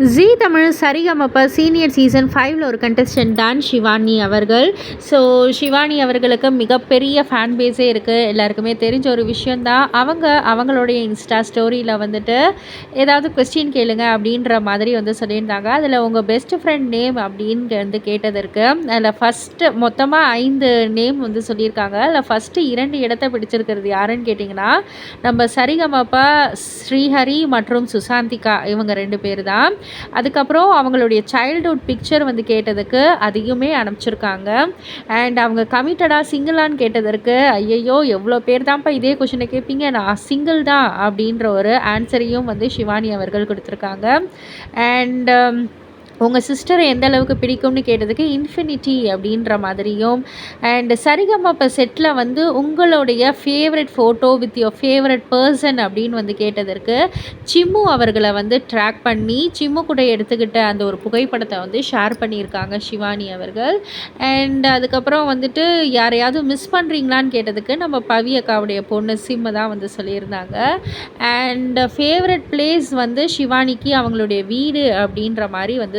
Zee Tamil Saregamapa senior season ஃபைவ்ல ஒரு contestant தான் ஷிவானி அவர்கள். ஸோ ஷிவானி அவர்களுக்கு மிகப்பெரிய ஃபேன் பேஸே இருக்குது எல்லாருக்குமே தெரிஞ்ச ஒரு விஷயந்தான் அவங்க அவங்களுடைய இன்ஸ்டா ஸ்டோரியில் வந்துட்டு ஏதாவது கொஸ்டின் கேளுங்க அப்படின்ற மாதிரி வந்து சொல்லியிருந்தாங்க. அதில் உங்கள் பெஸ்ட் ஃப்ரெண்ட் நேம் அப்படின்னு வந்து கேட்டதற்கு அதில் ஃபஸ்ட்டு மொத்தமாக ஐந்து நேம் வந்து சொல்லியிருக்காங்க. அதில் ஃபஸ்ட்டு இரண்டு இடத்த பிடிச்சிருக்கிறது யாருன்னு கேட்டிங்கன்னா நம்ம சரிகமப்பா ஸ்ரீஹரி மற்றும் சுசாந்திகா இவங்க ரெண்டு பேர் தான் அதுக்கப்புறம் அவங்களுடைய சைல்டுஹுட் பிக்சர் வந்து கேட்டதுக்கு அதையுமே அனுப்பிச்சிருக்காங்க. அண்ட் அவங்க கமிட்டடாக சிங்கிளான்னு கேட்டதற்கு ஐயையோ எவ்வளோ பேர் தான்ப்பா இதே கொஷினை கேட்பீங்க நான் சிங்கிள் தான் அப்படின்ற ஒரு ஆன்சரையும் வந்து சிவானி அவர்கள் கொடுத்துருக்காங்க. அண்ட் உங்கள் சிஸ்டரை எந்த அளவுக்கு பிடிக்கும்னு கேட்டதுக்கு இன்ஃபினிட்டி அப்படின்ற மாதிரியும் அண்ட் சரிகமப்ப செட்டில் வந்து உங்களுடைய favourite photo with your favourite person அப்படின்னு வந்து கேட்டதற்கு சிம்மு அவர்களை வந்து ட்ராக் பண்ணி சிம்மு கூட எடுத்துக்கிட்ட அந்த ஒரு புகைப்படத்தை வந்து ஷேர் பண்ணியிருக்காங்க சிவானி அவர்கள். அண்ட் அதுக்கப்புறம் வந்துட்டு யாரையாவது மிஸ் பண்ணுறீங்களான்னு கேட்டதுக்கு நம்ம பவி அக்காவுடைய பொண்ணு சிம்மை தான் வந்து சொல்லியிருந்தாங்க. அண்ட் ஃபேவரட் பிளேஸ் வந்து சிவானிக்கு அவங்களுடைய வீடு அப்படின்ற மாதிரி வந்து